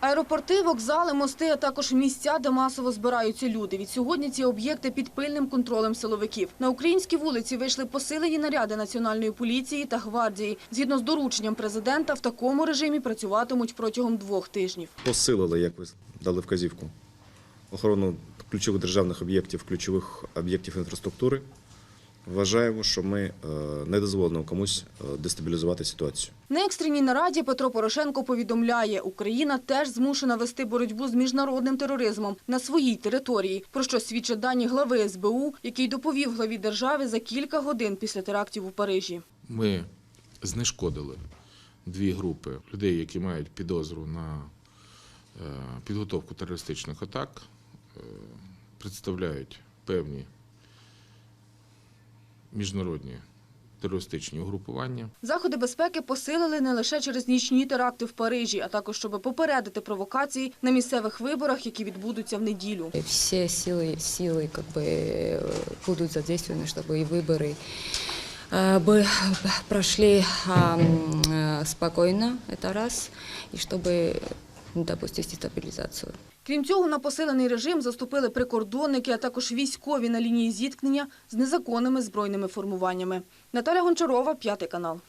Аеропорти, вокзали, мости, а також місця, де масово збираються люди. Від сьогодні ці об'єкти під пильним контролем силовиків. На українські вулиці вийшли посилені наряди Національної поліції та гвардії. Згідно з дорученням президента, в такому режимі працюватимуть протягом двох тижнів. посилили, як ви дали вказівку, охорону ключових державних об'єктів, ключових об'єктів інфраструктури. Вважаємо, що ми е, не дозволимо комусь е, дестабілізувати ситуацію. На екстреній нараді Петро Порошенко повідомляє, Україна теж змушена вести боротьбу з міжнародним тероризмом на своїй території, про що свідчать дані глави СБУ, який доповів главі держави за кілька годин після терактів у Парижі. Ми знешкодили дві групи людей, які мають підозру на е, підготовку терористичних атак, представляють певні міжнародні терористичні угрупування. Заходи безпеки посилили не лише через нічні теракти в Парижі, а також щоб попередити провокації на місцевих виборах, які відбудуться в неділю. Все силы, силы как бы э, будут задействованы, чтобы и выборы э, бы прошли а, м, э, спокойно, это раз, и чтобы не допустить стабілізацію. Крім цього, на посилений режим заступили прикордонники, а також військові на лінії зіткнення з незаконними збройними формуваннями. Наталя Гончарова, п'ятий канал.